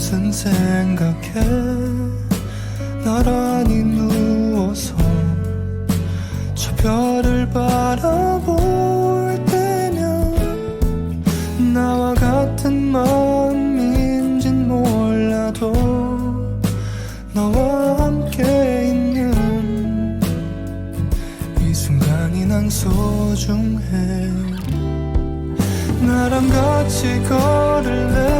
무슨 생각해 나란히 누워서 저 별을 바라볼 때면 나와 같은 마음인진 몰라도 너와 함께 있는 이 순간이 난 소중해. 나랑 같이 걸을래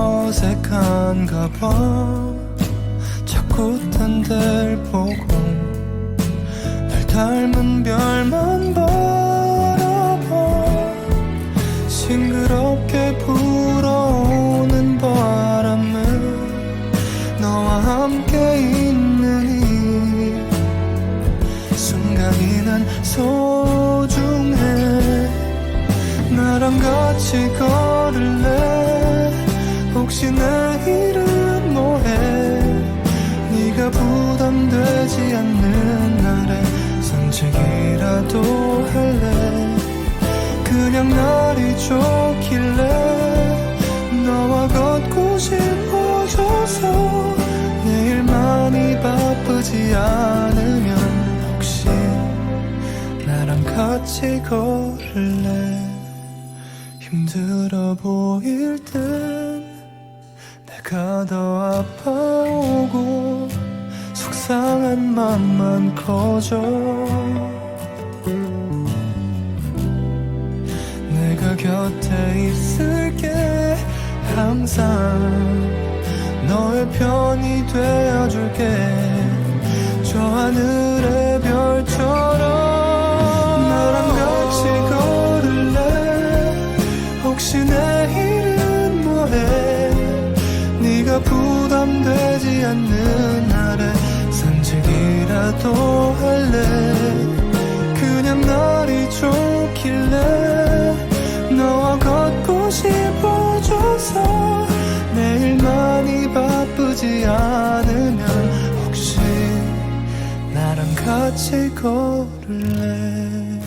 어색한가 봐. 자꾸 딴 데를 보고 날 닮은 별만 바라봐. 싱그럽게 불어오는 바람은 너와 함께 있는 이 순간이 난 소중해. 나랑 같이 걸을래 날이 좋길래 너와 걷고 싶어져서 내일 많이 바쁘지 않으면 혹시 나랑 같이 걸을래? 힘들어 보일 땐 내가 더 아파오고 속상한 맘만 커져 곁에 있을게. 항상 너의 편이 되어줄게. 저 하늘의 별처럼 나랑 같이 걸을래? 혹시 내일은 뭐해? 네가 부담되지 않는 날에 산책이라도 할래 같이 걸을래?